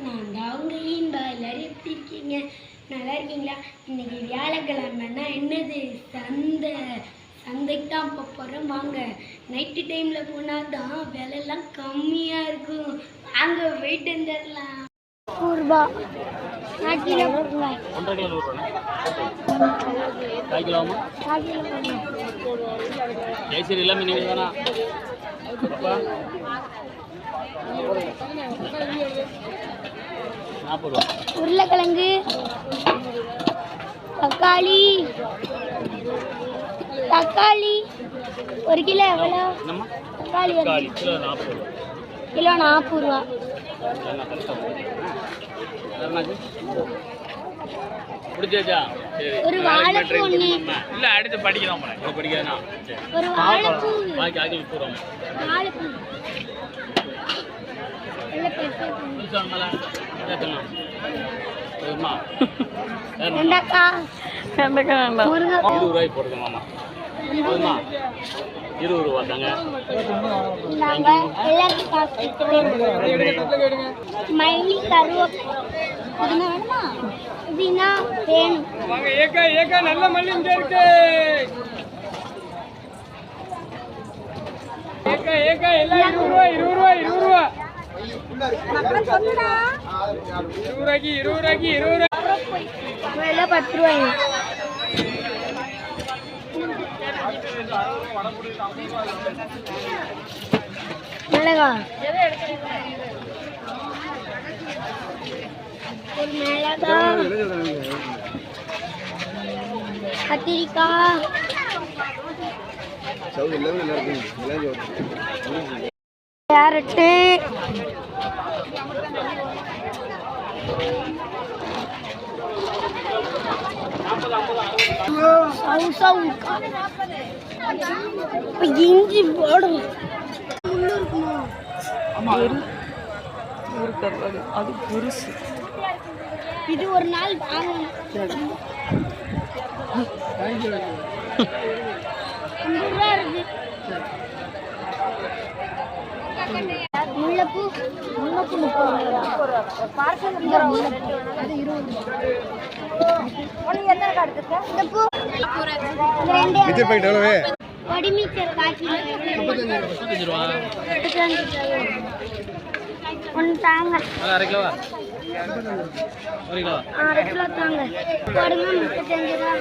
நான் தான் எல்லாரும் எப்படி இருக்கீங்க நல்லா இருக்கீங்களா? இன்னைக்கு வியாழக்கிழமைன்னா என்னது? சந்தை. சந்தைக்கு தான் இப்போ போகிறோம் வாங்க. நைட்டு டைமில் போனால் தான் விலைலாம் கம்மியாக இருக்கும். வாங்க போயிட்டு வந்துடலாம் நூறுரூபா நான் கிலோ ஜெயசீரி எல்லாமே நீங்கள் தானா அப்பா நாற்பது ரூபா உருளைக்கிழங்கு தக்காளி தக்காளி ஒரு கிலோ எவ்வளோ? தக்காளி கிலோ. நாற்பது ரூபா. ஒரு வாழைப்பூ ஒன்று இல்லை அடுத்து ஒரு வாழைப்பூ. வாழைப்பூ நல்ல பெருசா இருக்கு. புதுசாங்களா கேட்கலாம் போதுமா வெண்டைக்காய் முருங்கைக்காய் இருபது ரூபாய்க்கு போடுங்க மாமா. போதுமா? இருபது ரூபா தாங்க. இந்தாங்க எல்லாருக்கும் காசு மல்லி கருவேப்பிலை இதுனா வேணுமா இதுனா வேணும் வாங்க ஏக்கா ஏக்கா நல்ல மல்லி இங்க இருக்கு ஏக்கா ஏக்கா எல்லாம் இருபது ரூபா இருபது ரூபா இருபது ரூபா இருபது ரூபாய்க்கு இருபது ரூபாய்க்கு இருபது பத்து மிளகா. மிளகா. கத்திரிக்காய். கேரட்டு. இஞ்சி போடும் அது பெருசு இது ஒரு நாள் வாங்கணும் ஐம்பது ரூபா இருக்கு முல்லைப்பூ முல்லைப்பூ முப்பது அது இருபது இந்த பூ. ரெண்டே கொடிமீச்சர் காய்ச்சி முப்பத்தஞ்சு. ரூபா. ஒன்று தாங்க. அரை கிலோவா? ஒரு கிலோவா? அரை கிலோ தாங்க. கொடுங்க முப்பத்தஞ்சு ரூபா.